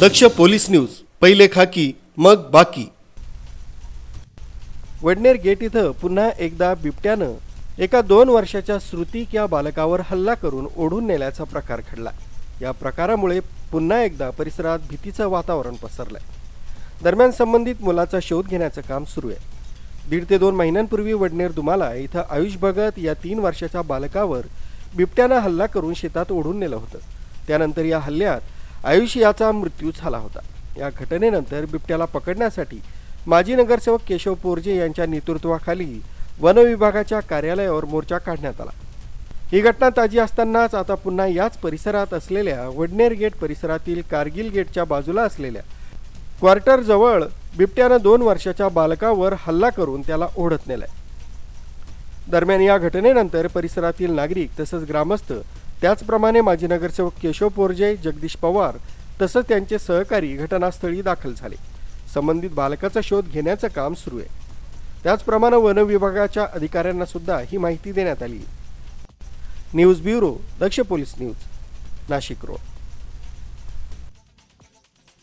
दक्ष police news पहिले खाकी मग बाकी. वडनेर गेट इथं पुन्हा एकदा बिबट्यानं एका दोन वर्षाच्या श्रुतिक या बालकावर हल्ला करून ओढून नेल्याचा प्रकार घडला. या प्रकारामुळे पुन्हा एकदा परिसरात भीतीचं वातावरण पसरलंय. दरम्यान संबंधित मुलाचा शोध घेण्याचं काम सुरू आहे. दीड ते दोन महिन्यांपूर्वी वडनेर दुमाला इथं आयुष भगत या तीन वर्षाच्या बालकावर बिबट्यानं हल्ला करून शेतात ओढून नेलं होतं. त्यानंतर या हल्ल्यात आयुष याचा मृत्यू झाला होता. या घटनेनंतर बिबट्याला पकडण्यासाठी माजी नगरसेवक केशव पोरजे यांच्या नेतृत्वाखाली वन विभागाच्या कार्यालयावर मोर्चा काढण्यात आला. ही घटना ताजी असतानाच आता पुन्हा याच परिसरात असलेल्या वडनेर गेट परिसरातील कारगिल गेटच्या बाजूला असलेल्या क्वार्टर जवळ बिबट्यानं दोन वर्षाच्या बालकावर हल्ला करून त्याला ओढत नेलाय. दरम्यान या घटनेनंतर परिसरातील नागरिक तसंच ग्रामस्थ त्याचप्रमाणे माजी नगरसेवक केशव पोरजे जगदीश पवार तसंच त्यांचे सहकारी घटनास्थळी दाखल झाले. संबंधित बालकाचा शोध घेण्याचं काम सुरू आहे. त्याचप्रमाणे वन विभागाच्या अधिकाऱ्यांना सुद्धा ही माहिती देण्यात आली. News bureau Daksh police news Nashik road.